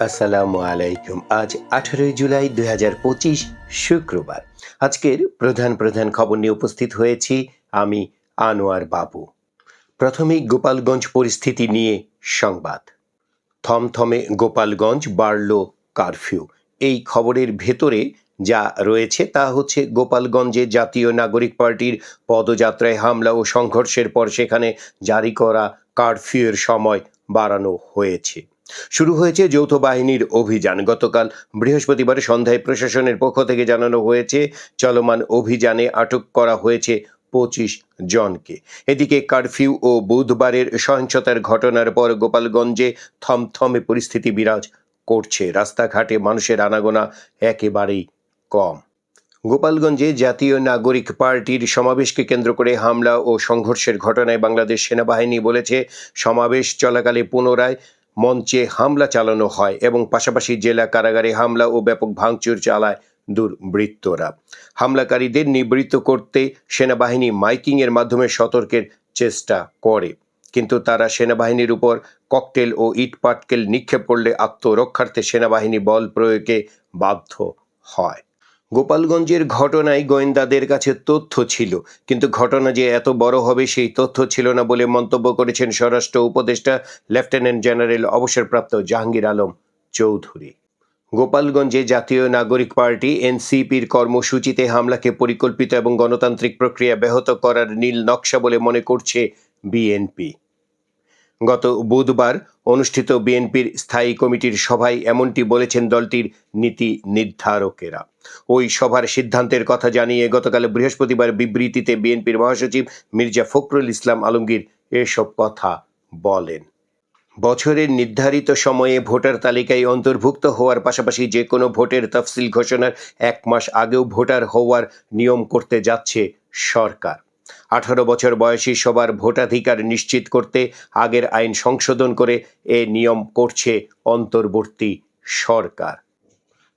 আসসালামু আলাইকুম। আজ আঠারোই জুলাই দুই হাজার পঁচিশ শুক্রবার। আজকের প্রধান প্রধান খবর নিয়ে উপস্থিত হয়েছি আমি, আনোয়ার বাবু। প্রথমেই গোপালগঞ্জ পরিস্থিতি নিয়ে সংবাদ। থমথমে গোপালগঞ্জ বাড়ল কারফিউ। এই খবরের ভেতরে যা রয়েছে তা হচ্ছে গোপালগঞ্জে জাতীয় নাগরিক পার্টির পদযাত্রায় হামলা ও সংঘর্ষের পর সেখানে জারি করা কারফিউয়ের সময় বাড়ানো হয়েছে। শুরু হয়েছে যৌথ বাহিনীর অভিযান। গতকাল বৃহস্পতিবার সন্ধ্যায় প্রশাসনের পক্ষ থেকে জানানো হয়েছে, চলমান অভিযানে আটক করা হয়েছে পঁচিশ জনকে। এদিকে কারফিউ ও বুধবারের সহিংসতার ঘটনার পর গোপালগঞ্জে থমথমে পরিস্থিতি বিরাজ করছে। রাস্তাঘাটে মানুষের আনাগোনা একেবারেই কম। গোপালগঞ্জে জাতীয় নাগরিক পার্টির সমাবেশকে কেন্দ্র করে হামলা ও সংঘর্ষের ঘটনায় বাংলাদেশ সেনাবাহিনী বলেছে, সমাবেশ চলাকালে পুনরায় মঞ্চে হামলা চালানো হয় এবং পাশাপাশি জেলা কারাগারে হামলা ও ব্যাপক ভাঙচুর চালায় দুর্বৃত্তরা। হামলাকারীদের নিবৃত্ত করতে সেনাবাহিনী মাইকিংয়ের মাধ্যমে সতর্কের চেষ্টা করে, কিন্তু তারা সেনাবাহিনীর উপর ককটেল ও ইট পাটকেল নিক্ষেপ করলে আত্মরক্ষার্থে সেনাবাহিনী বল প্রয়োগে বাধ্য হয়। গোপালগঞ্জের ঘটনায় গোয়েন্দাদের কাছে তথ্য ছিল, কিন্তু ঘটনা যে এত বড় হবে সেই তথ্য ছিল না বলে মন্তব্য করেছেন স্বরাষ্ট্র উপদেষ্টা লেফটেন্যান্ট জেনারেল অবসরপ্রাপ্ত জাহাঙ্গীর আলম চৌধুরী। গোপালগঞ্জে জাতীয় নাগরিক পার্টি এনসিপির কর্মসূচিতে হামলাকে পরিকল্পিত এবং গণতান্ত্রিক প্রক্রিয়া ব্যাহত করার নীল নকশা বলে মনে করছে বিএনপি। গত বুধবার অনুষ্ঠিত বিএনপির স্থায়ী কমিটির সভায় এমনটি বলেছেন দলটির নীতি নির্ধারকেরা। ওই সভার সিদ্ধান্তের কথা জানিয়ে গতকাল বৃহস্পতিবার বিবৃতিতে বিএনপির মহাসচিব মির্জা ফখরুল ইসলাম আলমগীর এসব কথা বলেন। বছরের নির্ধারিত সময়ে ভোটার তালিকায় অন্তর্ভুক্ত হওয়ার পাশাপাশি যে কোনো ভোটের তফসিল ঘোষণার এক মাস আগেও ভোটার হওয়ার নিয়ম করতে যাচ্ছে সরকার। আঠারো বছর বয়সী সবার ভোটাধিকার নিশ্চিত করতে আগের আইন সংশোধন করে এ নিয়ম করছে অন্তর্বর্তী সরকার।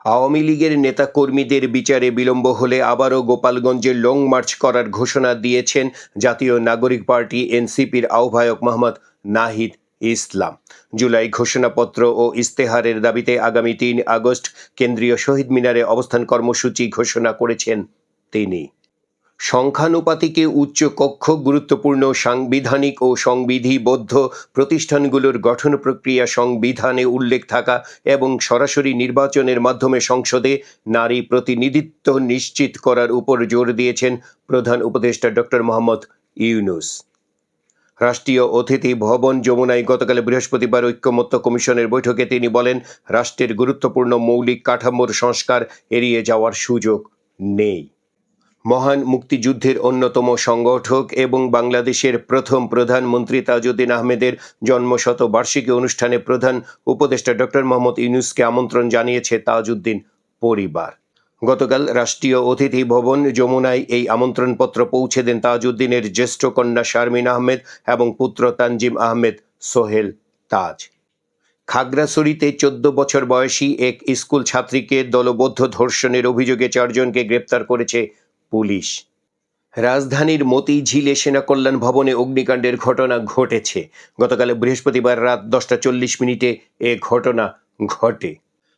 আওয়ামী লীগের নেতাকর্মীদের বিচারে বিলম্ব হলে আবারও গোপালগঞ্জে লং মার্চ করার ঘোষণা দিয়েছেন জাতীয় নাগরিক পার্টি এনসিপির আহ্বায়ক মোহাম্মদ নাহিদ ইসলাম। জুলাই ঘোষণাপত্র ও ইস্তেহারের দাবিতে আগামী তিন আগস্ট কেন্দ্রীয় শহীদ মিনারে অবস্থান কর্মসূচি ঘোষণা করেছেন তিনি। সংখ্যানুপাতিকে উচ্চ কক্ষ, গুরুত্বপূর্ণ সাংবিধানিক ও সংবিধিবদ্ধ প্রতিষ্ঠানগুলোর গঠন প্রক্রিয়া, সংবিধানে উল্লেখ থাকা এবং সরাসরি নির্বাচনের মাধ্যমে সংসদে নারী প্রতিনিধিত্ব নিশ্চিত করার উপর জোর দিয়েছেন প্রধান উপদেষ্টা ডক্টর মোহাম্মদ ইউনুস। রাষ্ট্রীয় অতিথি ভবন যমুনায় গতকাল বৃহস্পতিবার ঐক্যমত্য কমিশনের বৈঠকে তিনি বলেন, রাষ্ট্রের গুরুত্বপূর্ণ মৌলিক কাঠামোর সংস্কার এড়িয়ে যাওয়ার সুযোগ নেই। মহান মুক্তিযুদ্ধের অন্যতম সংগঠক এবং বাংলাদেশের প্রথম প্রধানমন্ত্রী তাজউদ্দিন আহমেদের জন্মশত বার্ষিকী অনুষ্ঠানে প্রধান উপদেষ্টা ডক্টর মোহাম্মদ ইউনুসকে আমন্ত্রণ জানিয়েছে তাজউদ্দিন পরিবার। গতকাল রাষ্ট্রীয় অতিথি ভবন যমুনায় এই আমন্ত্রণপত্র পৌঁছে দেন তাজউদ্দিনের জ্যেষ্ঠ কন্যা শারমিন আহমেদ এবং পুত্র তানজিম আহমেদ সোহেল তাজ। খাগড়াছড়িতে চোদ্দ বছর বয়সী এক স্কুল ছাত্রীকে দলবদ্ধ ধর্ষণের অভিযোগে চারজনকে গ্রেপ্তার করেছে পুলিশ। রাজধানীর মতিঝিলে সেনা কল্যাণ ভবনে অগ্নিকাণ্ডের ঘটনা ঘটেছে। গতকাল বৃহস্পতিবার রাত দশটা চল্লিশ মিনিটে এ ঘটনা ঘটে।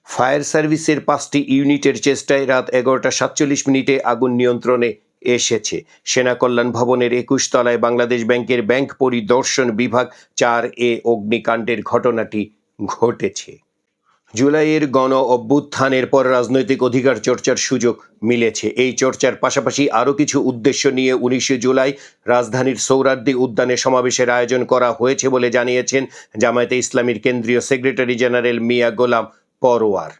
ফায়ার সার্ভিসের পাঁচটি ইউনিটের চেষ্টায় রাত এগারোটা সাতচল্লিশ মিনিটে আগুন নিয়ন্ত্রণে এসেছে। সেনা কল্যাণ ভবনের একুশ তলায় বাংলাদেশ ব্যাংকের ব্যাংক পরিদর্শন বিভাগ চার এ অগ্নিকাণ্ডের ঘটনাটি ঘটেছে। জুলাইয়ের গণ অভ্যুত্থানের পর রাজনৈতিক অধিকার চর্চার সুযোগ মিলেছে। এই চর্চার পাশাপাশি আরও কিছু উদ্দেশ্য নিয়ে উনিশে জুলাই রাজধানীর সৌরার্দি উদ্যানে সমাবেশের আয়োজন করা হয়েছে বলে জানিয়েছেন জামায়াতে ইসলামীর কেন্দ্রীয় সেক্রেটারি জেনারেল মিয়া গোলাম পরোয়ার।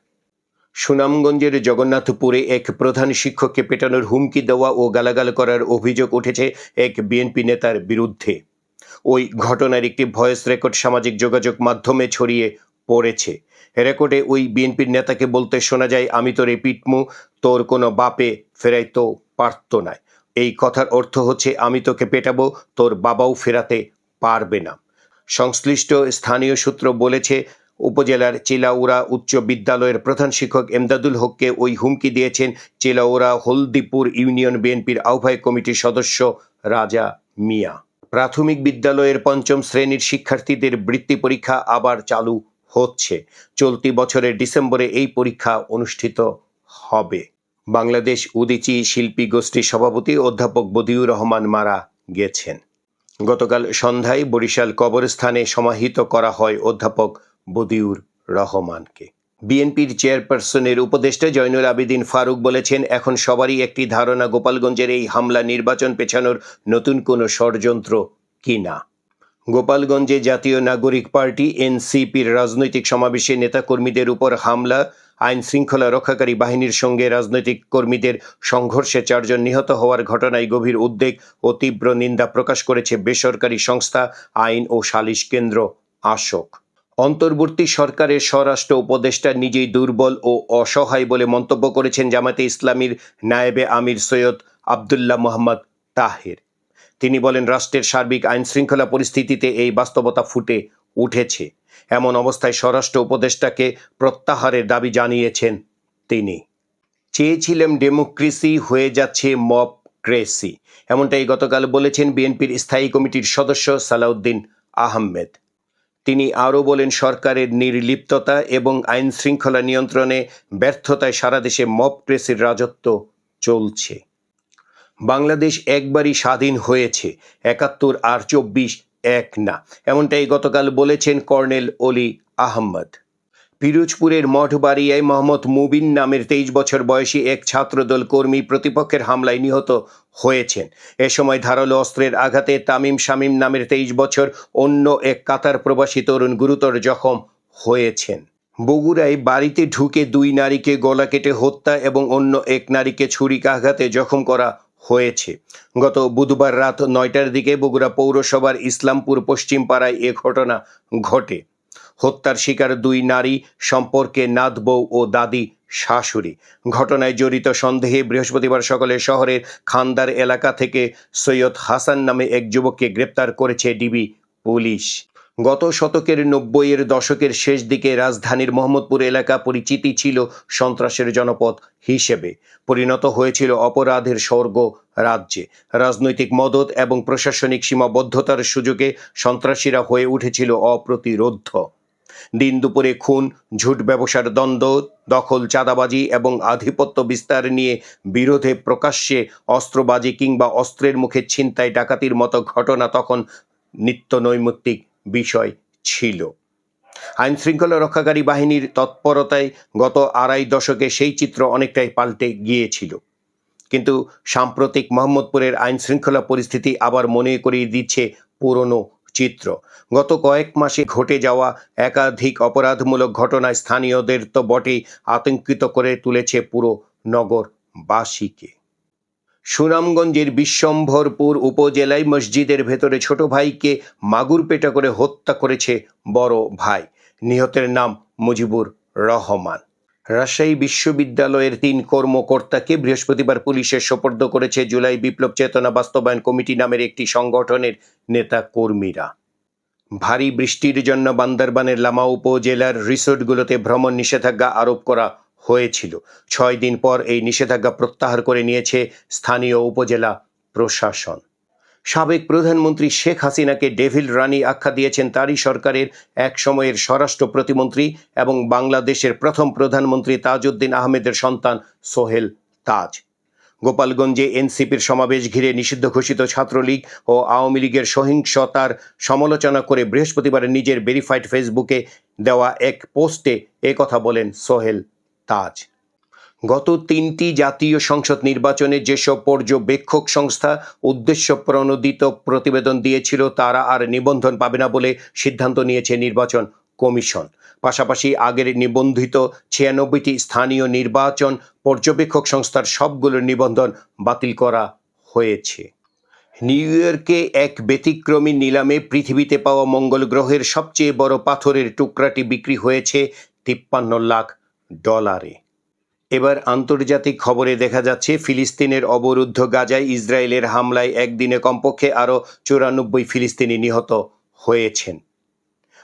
সুনামগঞ্জের জগন্নাথপুরে এক প্রধান শিক্ষককে পেটানোর হুমকি দেওয়া ও গালাগাল করার অভিযোগ উঠেছে এক বিএনপি নেতার বিরুদ্ধে। ওই ঘটনার একটি ভয়েস রেকর্ড সামাজিক যোগাযোগ মাধ্যমে ছড়িয়ে পড়েছে। রেকর্ডে ওই বিএনপির নেতাকে বলতে শোনা যায়, আমি তোর পিটমু তোর কোনো বাপে ফেরাইতো পারতো না। এই কথার অর্থ হচ্ছে, আমি তোকে পেটাবো, তোর বাবাও ফেরাতে পারবে না। সংশ্লিষ্ট স্থানীয় সূত্র বলেছে, উপজেলার চিলাউড়া উচ্চ বিদ্যালয়ের প্রধান শিক্ষক এমদাদুল হককে ওই হুমকি দিয়েছেন চিলাউড়া হলদিপুর ইউনিয়ন বিএনপির আহ্বায়ক কমিটির সদস্য রাজা মিয়া। প্রাথমিক বিদ্যালয়ের পঞ্চম শ্রেণির শিক্ষার্থীদের বৃত্তি পরীক্ষা আবার চালু হচ্ছে। চলতি বছরের ডিসেম্বরে এই পরীক্ষা অনুষ্ঠিত হবে। বাংলাদেশ উদিচি শিল্পী গোষ্ঠীর সভাপতি অধ্যাপক বদিউর রহমান মারা গেছেন। গতকাল সন্ধ্যায় বরিশাল কবরস্থানে সমাহিত করা হয় অধ্যাপক বদিউর রহমানকে। বিএনপির চেয়ারপারসনের উপদেষ্টা জয়নুল আবেদিন ফারুক বলেছেন, এখন সবারই একটি ধারণা গোপালগঞ্জের এই হামলা নির্বাচন পেছানোর নতুন কোনো ষড়যন্ত্র কিনা গোপালগঞ্জে জাতীয় নাগরিক পার্টি, এনসিপির রাজনৈতিক সমাবেশে নেতাকর্মীদের উপর হামলা আইন শৃঙ্খলা রক্ষাকারী বাহিনীর সঙ্গে রাজনৈতিক কর্মীদের সংঘর্ষে চারজন নিহত হওয়ার ঘটনায় গভীর উদ্বেগ ও তীব্র নিন্দা প্রকাশ করেছে বেসরকারি সংস্থা আইন ও সালিশ কেন্দ্র আশোক অন্তর্বর্তী সরকারের স্বরাষ্ট্র উপদেষ্টা নিজেই দুর্বল ও অসহায় বলে মন্তব্য করেছেন জামাতে ইসলামীর নায়েবে আমির সৈয়দ আবদুল্লাহ মোহাম্মদ তাহের। তিনি বলেন, রাষ্ট্রের সার্বিক আইন শৃঙ্খলা পরিস্থিতিতে এই বাস্তবতা ফুটে উঠেছে। এমন অবস্থায় স্বরাষ্ট্র উপদেষ্টাকে প্রত্যাহারের দাবি জানিয়েছেন তিনি। চেয়েছিলাম ডেমোক্রেসি হয়ে যাচ্ছে মব ক্রেসি এমনটাই গতকাল বলেছেন বিএনপির স্থায়ী কমিটির সদস্য সালাউদ্দিন আহমেদ। তিনি আরও বলেন, সরকারের নির্লিপ্ততা এবং আইন শৃঙ্খলা নিয়ন্ত্রণে ব্যর্থতায় সারা দেশে মব ক্রেসির রাজত্ব চলছে। বাংলাদেশ একবারই স্বাধীন হয়েছে। একাত্তর আর চব্বিশ এক না। এমনটাই গতকাল বলেছেন কর্নেল অলি আহমদ। পিরোজপুরের মঠবাড়িয়ায় মোহাম্মদ মুবিন নামের তেইশ বছর বয়সী এক ছাত্রদল কর্মী প্রতিপক্ষের হামলায় নিহত হয়েছেন। এ সময় ধারালো অস্ত্রের আঘাতে তামিম শামীম নামের তেইশ বছর অন্য এক কাতার প্রবাসী তরুণ গুরুতর জখম হয়েছেন। বগুড়ায় বাড়িতে ঢুকে দুই নারীকে গলা কেটে হত্যা এবং অন্য এক নারীকে ছুরিকাঘাতে জখম করা হয়েছে। গত বুধবার রাত নয়টার দিকে বগুড়া পৌরসভার ইসলামপুর পশ্চিম পাড়ায় এ ঘটনা ঘটে। হত্যার শিকার দুই নারী, সম্পর্কে নাত বউ ও দাদি শাশুড়ি। ঘটনায় জড়িত সন্দেহে বৃহস্পতিবার সকালে শহরের খান্দার এলাকা থেকে সৈয়দ হাসান নামে এক যুবককে গ্রেপ্তার করেছে ডিবি পুলিশ। গত শতকের নব্বইয়ের দশকের শেষ দিকে রাজধানীর মোহাম্মদপুর এলাকা পরিচিতি ছিল সন্ত্রাসের জনপদ হিসেবে। পরিণত হয়েছিল অপরাধের স্বর্গ রাজ্যে। রাজনৈতিক মদত এবং প্রশাসনিক সীমাবদ্ধতার সুযোগে সন্ত্রাসীরা হয়ে উঠেছিল অপ্রতিরোধ্য। দিন দুপুরে খুন, ঝুট ব্যবসার দ্বন্দ্ব, দখল, চাঁদাবাজি এবং আধিপত্য বিস্তার নিয়ে বিরোধে প্রকাশ্যে অস্ত্রবাজি কিংবা অস্ত্রের মুখে ছিনতাই, ডাকাতির মতো ঘটনা তখন নিত্য নৈমিত্তিক বিষয় ছিল। আইন শৃঙ্খলা রক্ষাকারী বাহিনীর তৎপরতায় গত আড়াই দশকে সেই চিত্র অনেকটাই পাল্টে গিয়েছিল। কিন্তু সাম্প্রতিক মোহাম্মদপুরের আইন শৃঙ্খলা পরিস্থিতি আবার মনে করিয়ে দিচ্ছে পুরনো চিত্র। গত কয়েক মাসে ঘটে যাওয়া একাধিক অপরাধমূলক ঘটনায় স্থানীয়দের তো বটেই আতঙ্কিত করে তুলেছে পুরো নগরবাসীকে। সুনামগঞ্জের বিশ্বম্ভরপুর উপজেলায় মসজিদের ভেতরে ছোট ভাইকে মাগুর পেটা করে হত্যা করেছে বড় ভাই। নিহতের নাম মুজিবুর রহমান। রাজশাহী বিশ্ববিদ্যালয়ের তিন কর্মকর্তাকে বৃহস্পতিবার পুলিশের সোপর্দ করেছে জুলাই বিপ্লব চেতনা বাস্তবায়ন কমিটি নামের একটি সংগঠনের নেতা কর্মীরা ভারী বৃষ্টির জন্য বান্দরবানের লামা উপজেলার রিসোর্টগুলোতে ভ্রমণ নিষেধাজ্ঞা আরোপ করা হয়েছিল। ছয় দিন পর এই নিষেধাজ্ঞা প্রত্যাহার করে নিয়েছে স্থানীয় উপজেলা প্রশাসন। সাবেক প্রধানমন্ত্রী শেখ হাসিনাকে ডেভিল রানী আখ্যা দিয়েছেন তারই সরকারের এক সময়ের স্বরাষ্ট্র প্রতিমন্ত্রী এবং বাংলাদেশের প্রথম প্রধানমন্ত্রী তাজউদ্দিন আহমেদের সন্তান সোহেল তাজ। গোপালগঞ্জে এনসিপির সমাবেশ ঘিরে নিষিদ্ধ ঘোষিত ছাত্রলীগ ও আওয়ামী লীগের সহিংসতার সমালোচনা করে বৃহস্পতিবার নিজের ভেরিফাইড ফেসবুকে দেওয়া এক পোস্টে কথা বলেন সোহেল তাজ। গত তিনটি জাতীয় সংসদ নির্বাচনে যেসব পর্যবেক্ষক সংস্থা উদ্দেশ্য প্রণোদিত প্রতিবেদন দিয়েছিল, তারা আর নিবন্ধন পাবে না বলে সিদ্ধান্ত নিয়েছে নির্বাচন কমিশন। পাশাপাশি আগের নিবন্ধিত ছিয়ানব্বইটি স্থানীয় নির্বাচন পর্যবেক্ষক সংস্থার সবগুলোর নিবন্ধন বাতিল করা হয়েছে। নিউ ইয়র্কে এক ব্যতিক্রমী নিলামে পৃথিবীতে পাওয়া মঙ্গল গ্রহের সবচেয়ে বড় পাথরের টুকরাটি বিক্রি হয়েছে তিপ্পান্ন লাখ ডলারে। এবার আন্তর্জাতিক খবরে দেখা যাচ্ছে, ফিলিস্তিনের অবরুদ্ধ গাজায় ইসরায়েলের হামলায় একদিনে কমপক্ষে আরও চুরানব্বই ফিলিস্তিনি নিহত হয়েছেন।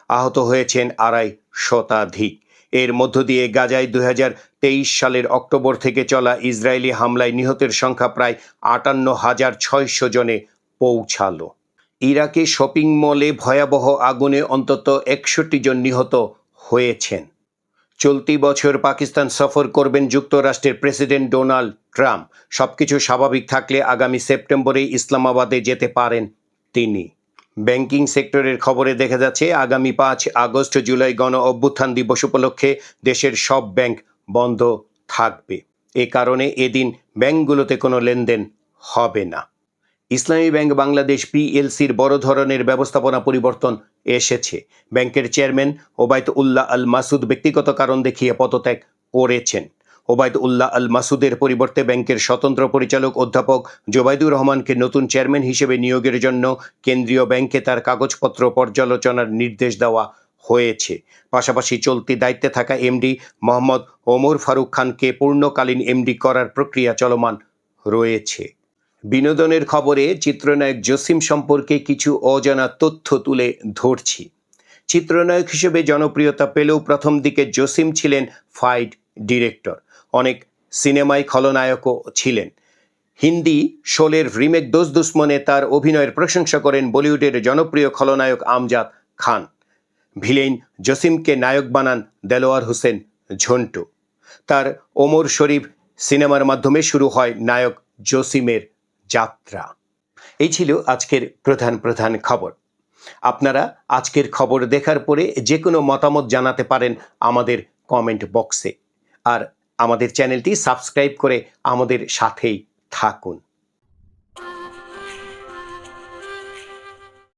আহত হয়েছেন আড়াই শতাধিক। এর মধ্য দিয়ে গাজায় দু হাজার তেইশ সালের অক্টোবর থেকে চলা ইসরায়েলি হামলায় নিহতের সংখ্যা প্রায় আটান্ন হাজার ছয়শো জনে পৌঁছালো। ইরাকে শপিং মলে ভয়াবহ আগুনে অন্তত একষট্টি জন নিহত হয়েছেন। চলতি বছর পাকিস্তান সফর করবেন যুক্তরাষ্ট্রের প্রেসিডেন্ট ডোনাল্ড ট্রাম্প। সবকিছু স্বাভাবিক থাকলে আগামী সেপ্টেম্বরে ইসলামাবাদে যেতে পারেন তিনি। ব্যাংকিং সেক্টরের খবরে দেখা যাচ্ছে, আগামী পাঁচ আগস্ট জুলাই গণ অভ্যুত্থান দিবস উপলক্ষে দেশের সব ব্যাংক বন্ধ থাকবে। এ কারণে এদিন ব্যাংকগুলোতে কোনো লেনদেন হবে না। ইসলামী ব্যাংক বাংলাদেশ পিএলসির বড় ধরনের ব্যবস্থাপনা পরিবর্তন এসেছে। ব্যাংকের চেয়ারম্যান ওবায়দ উল্লাহ আল মাসুদ ব্যক্তিগত কারণ দেখিয়ে পদত্যাগ করেছেন। ওবায়দ উল্লাহ আল মাসুদের পরিবর্তে ব্যাংকের স্বতন্ত্র পরিচালক অধ্যাপক জোবাইদুর রহমানকে নতুন চেয়ারম্যান হিসেবে নিয়োগের জন্য কেন্দ্রীয় ব্যাংকে তার কাগজপত্র পর্যালোচনার নির্দেশ দেওয়া হয়েছে। পাশাপাশি চলতি দায়িত্বে থাকা এমডি মোহাম্মদ ওমর ফারুক খানকে পূর্ণকালীন এমডি করার প্রক্রিয়া চলমান রয়েছে। বিনোদনের খবরে চিত্রনায়ক জসিম সম্পর্কে কিছু অজানা তথ্য তুলে ধরছি। চিত্রনায়ক হিসেবে জনপ্রিয়তা পেলেও প্রথম দিকে জসিম ছিলেন ফাইট ডিরেক্টর। অনেক সিনেমায় খলনায়কও ছিলেন। হিন্দি শোলের রিমেক দোষ দুশ্মনে তার অভিনয়ের প্রশংসা করেন বলিউডের জনপ্রিয় খলনায়ক আমজাদ খান। ভিলেন জসিমকে নায়ক বানান দেলোয়ার হোসেন ঝন্টু। তার ওমর শরীফ সিনেমার মাধ্যমে শুরু হয় নায়ক জসিমের যাত্রা। এই ছিল আজকের প্রধান প্রধান খবর। আপনারা আজকের খবর দেখার পরে যে কোনো মতামত জানাতে পারেন আমাদের কমেন্ট বক্সে আর আমাদের চ্যানেলটি সাবস্ক্রাইব করে আমাদের সাথেই থাকুন।